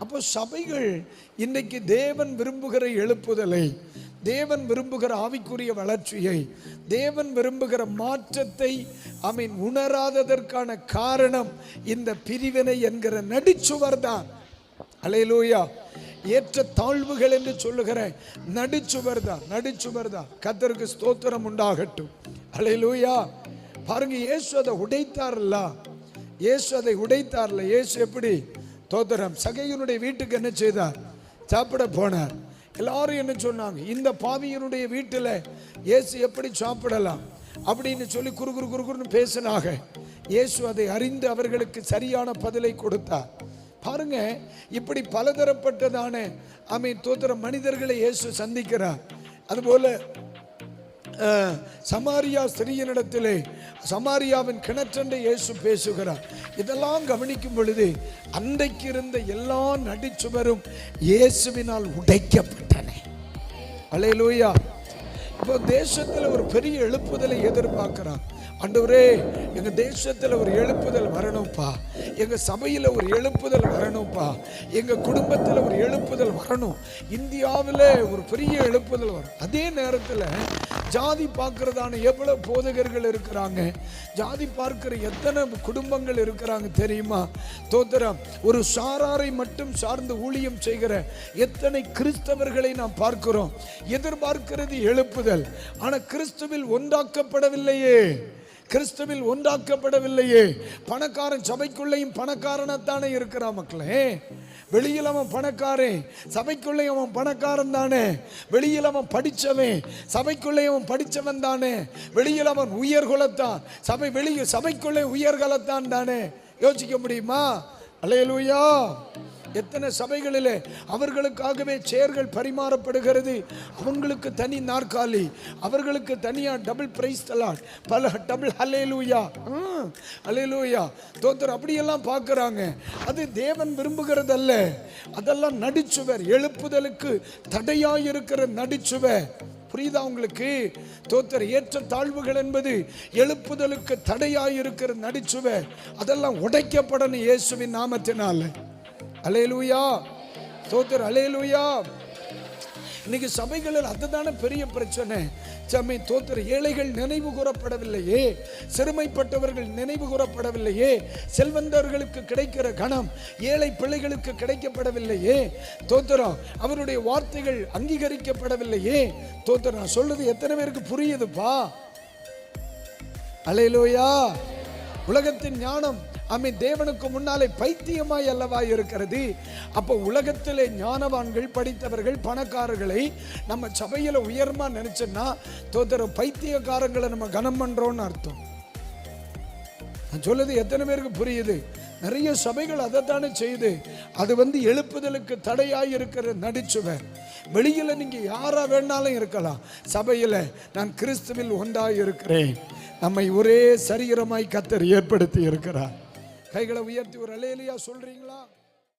அப்போ சபைகள் இன்னைக்கு தேவன் விரும்புகிற எழுப்புதலை தேவன் விரும்புகிற ஆவிக்குரிய வளர்ச்சியை தேவன் விரும்புகிற மாற்றத்தை அமீன் உணராததற்கான காரணம் இந்த பிரிவினை என்கிற நடிச்சுவர் தான். அலையலூயா. ஏற்ற தாழ்வுகள் என்று சொல்லுகிற நடிச்சுவர் தான் நடிச்சுவர் தான். கத்தருக்கு ஸ்தோத்திரம் உண்டாகட்டும். அலையலூயா. பாருங்க இயேசு அதை உடைத்தார்ல? இயேசு அதை உடைத்தார்ல? இயேசு எப்படி? தோத்திரம் சகையனுடைய வீட்டுக்கு என்ன செய்தார்? சாப்பிட போனார். எல்லாரும் என்ன சொன்னாங்க? இந்த பாவியனுடைய வீட்டில் இயேசு எப்படி சாப்பிடலாம்? அப்படின்னு சொல்லி குறு குறு குறுகுறுன்னு பேசினாங்க. இயேசு அதை அறிந்து அவர்களுக்கு சரியான பதிலை கொடுத்தார். பாருங்க இப்படி பலதரப்பட்டதான அமை தோத்திர மனிதர்களை இயேசு சந்திக்கிறார். அதுபோல சமாரியா ஸ்திரீயனிடத்திலே சமாரியாவின் கிணற்றண்டை இயேசு பேசுகிறார். இதெல்லாம் கவனிக்கும் பொழுது அன்றைக்கு இருந்த எல்லா நடிச்சுவரும் இயேசுவினால் உடைக்கப்பட்டன. அலையலூயா. இப்போ தேசத்தில் ஒரு பெரிய எழுப்புதலை எதிர்பார்க்கிறார். ஆண்டவரே எங்கள் தேசத்தில் ஒரு எழுப்புதல் வரணும்ப்பா. எங்கள் சபையில் ஒரு எழுப்புதல் வரணும்ப்பா. எங்கள் குடும்பத்தில் ஒரு எழுப்புதல் வரணும். இந்தியாவில் ஒரு பெரிய எழுப்புதல் வரும். அதே நேரத்தில் ஜாதி பார்க்கறதான எவ்வளோ போதகர்கள் இருக்கிறாங்க? ஜாதி பார்க்கிற எத்தனை குடும்பங்கள் இருக்கிறாங்க தெரியுமா? தோத்திரம் ஒரு சாராரை மட்டும் சார்ந்து ஊழியம் செய்கிற எத்தனை கிறிஸ்தவர்களை நாம் பார்க்கிறோம்? எதிர்பார்க்கிறது எழுப்புதல். ஆனால் கிறிஸ்துவில் ஒன்றாக்கப்படவில்லையே கிறிஸ்துவில் ஒன்றாக்கப்படவில்லையே பணக்காரன் சபைக்குள்ளேயும் பணக்காரனத்தானே இருக்கிறான் மக்களே. வெளியில் அவன் பணக்காரன் சபைக்குள்ளே அவன் பணக்காரன் தானே. வெளியில் அவன் படித்தவன். சபைக்குள்ளே அவன் படித்தவன் தானே. வெளியில் அவன் உயர்குலத்தான். சபை வெளியே சபைக்குள்ளே உயர்கலத்தான் தானே. யோசிக்க முடியுமா? அலையலூயா எத்தனை சபைகளிலே அவர்களுக்காகவே சேர்கள் பரிமாறப்படுகிறது. அவங்களுக்கு தனி நாற்காலி அவர்களுக்கு தனியாக டபுள் பிரைஸ் தலாட் பல டபுள் ஹலேலூயா ஹலேலூயா தோத்தர் அப்படியெல்லாம் பார்க்குறாங்க. அது தேவன் விரும்புகிறதல்ல. அதெல்லாம் நடிச்சுவர் எழுப்புதலுக்கு தடையாக இருக்கிற நடிச்சுவர். புரியுதா உங்களுக்கு? தோத்தர் ஏற்ற தாழ்வுகள் என்பது எழுப்புதலுக்கு தடையாயிருக்கிற நடிச்சுவ அதெல்லாம் உடைக்கப்படணும் இயேசுவின் நாமத்தினால. அலேலூயா தோத்தர் அலையலூயா இன்னைக்கு சபைகளில் அதுதானே பெரிய பிரச்சனை. சமை தோத்திர ஏழைகள் நினைவு கூறப்படவில்லையே. சிறுமைப்பட்டவர்கள் நினைவு கூறப்படவில்லையே. செல்வந்தர்களுக்கு கிடைக்கிற கணம் ஏழை பிள்ளைகளுக்கு கிடைக்கப்படவில்லையே. தோத்திரம் அவருடைய வார்த்தைகள் அங்கீகரிக்கப்படவில்லையே. தோத்திரம் நான் சொல்றது எத்தனை பேருக்கு புரியுதுப்பா? அலையிலோயா உலகத்தின் ஞானம் ஆமே தேவனுக்கு முன்னாலே பைத்தியமாய் அல்லவா இருக்கிறது? அப்போ உலகத்திலே ஞானவான்கள் படித்தவர்கள் பணக்காரர்களை நம்ம சபையில் உயர்மா நினச்சோன்னா தோத்திர பைத்தியக்காரங்களை நம்ம கனம் பண்ணுறோன்னு அர்த்தம். நான் சொல்லுது எத்தனை பேருக்கு புரியுது? நிறைய சபைகள் அதைத்தானே செய்யுது. அது வந்து எழுப்புதலுக்கு தடையாக இருக்கிற நடிச்சுவர். வெளியில் நீங்கள் யாராக வேணாலும் இருக்கலாம். சபையில் நான் கிறிஸ்துவில் ஒன்றாக இருக்கிறேன். நம்மை ஒரே சரீரமாய் கத்தர் ஏற்படுத்தி இருக்கிறார். கைகளை உயர்த்தி ஒரு அலையிலையா சொல்றீங்களா?